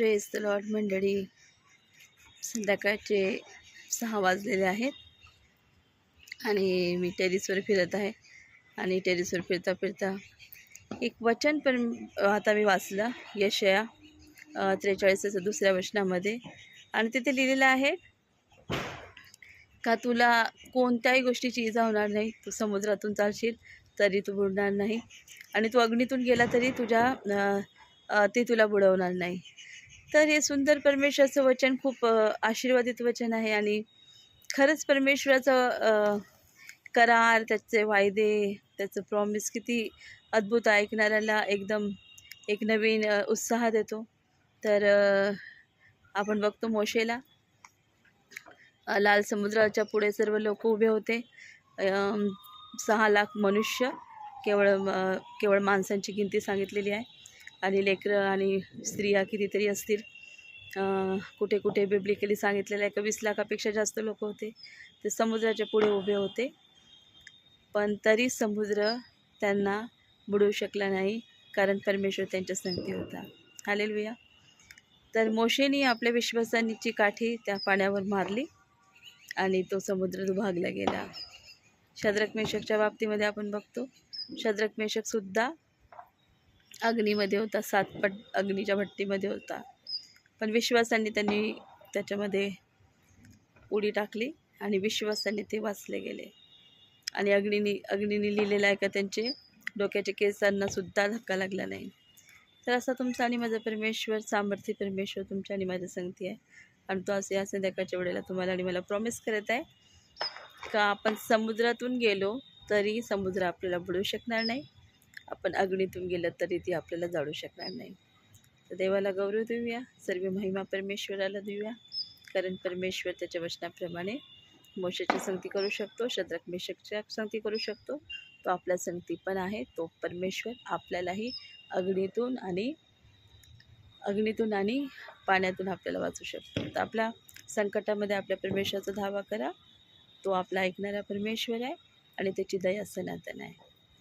Press the Lord मंडळी संध्याकाळचे सहा वाजलेले आहेत. आणि मी टेरिसवर फिरत आहे. आणि टेरिसवर फिरता फिरता एक वचन पण आता मी वाचलं यशया त्रेचाळीसाच्या दुसऱ्या वचनामध्ये. आणि तिथे लिहिलेलं आहे का तुला कोणत्याही गोष्टीची इजा होणार नाही. तू समुद्रातून चालशील तरी तू बुडणार नाही. आणि तू अग्नीतून गेला तरी तुझ्या ते तुला बुडवणार नाही. तर हे सुंदर परमेश्वराचं वचन खूप आशीर्वादित वचन आहे आणि खरंच परमेश्वराचं करार त्याचे वायदे त्याचं प्रॉमिस किती अद्भुत ऐकणाऱ्याला एकदम एक नवीन उत्साह देतो. तर आपण बघतो मोशेला. लाल समुद्राच्या पुढे सर्व लोक उभे होते. सहा लाख मनुष्य केवळ केवळ माणसांची गिनती सांगितलेली आहे. आणि लेकरं आणि स्त्रिया कितीतरी असतील. कुठे कुठे बिब्लिकली सांगितलेलं आहे का वीस लाखापेक्षा जास्त लोक होते. ते समुद्राच्या पुढे उभे होते. पण तरी समुद्र त्यांना बुडवू शकला नाही कारण परमेश्वर त्यांच्या संगती होता. हालेलुया तर मोशेनी आपल्या विश्वासानीची काठी त्या पाण्यावर मारली आणि तो समुद्र दुभागला गेला शद्रक मेषकच्या बाबतीमध्ये आपण बघतो. शद्रक मेषकसुद्धा अग्नीमध्ये होता सातपट अग्नीच्या भट्टीमध्ये होता. पण विश्वासाने त्यांनी त्याच्यामध्ये उडी टाकली आणि विश्वासाने ते वाचले गेले. आणि अग्निनी अग्निनी लिहिलेलं आहे का त्यांचे डोक्याच्या केसांना सुद्धा धक्का लागला नाही. तर असा तुमचा आणि माझा परमेश्वर सामर्थ्य परमेश्वर तुमच्या आणि माझ्या संगती आहे. आणि तो असं या संध्याकाळच्या वेळेला तुम्हाला आणि मला प्रॉमिस करत आहे का आपण समुद्रातून गेलो तरी समुद्र आपल्याला बुडू शकणार नाही. आपण अग्नीतून गेलं तरी ती आपल्याला जाळू शकणार नाही. तर देवाला गौरव देऊया सर्व महिमा परमेश्वराला देऊया. कारण परमेश्वर त्याच्या वचनाप्रमाणे मोशाची संगती करू शकतो शद्रक मेषकच्या संगती करू शकतो. तो आपला संगती पण आहे तो परमेश्वर आपल्यालाही अग्नीतून आणि अग्नीतून आणि पाण्यातून आपल्याला वाचू शकतो. तर आपल्या संकटामध्ये आपल्या परमेश्वराचा धावा करा. तो आपला ऐकणारा परमेश्वर आहे आणि त्याची दया सनातन आहे.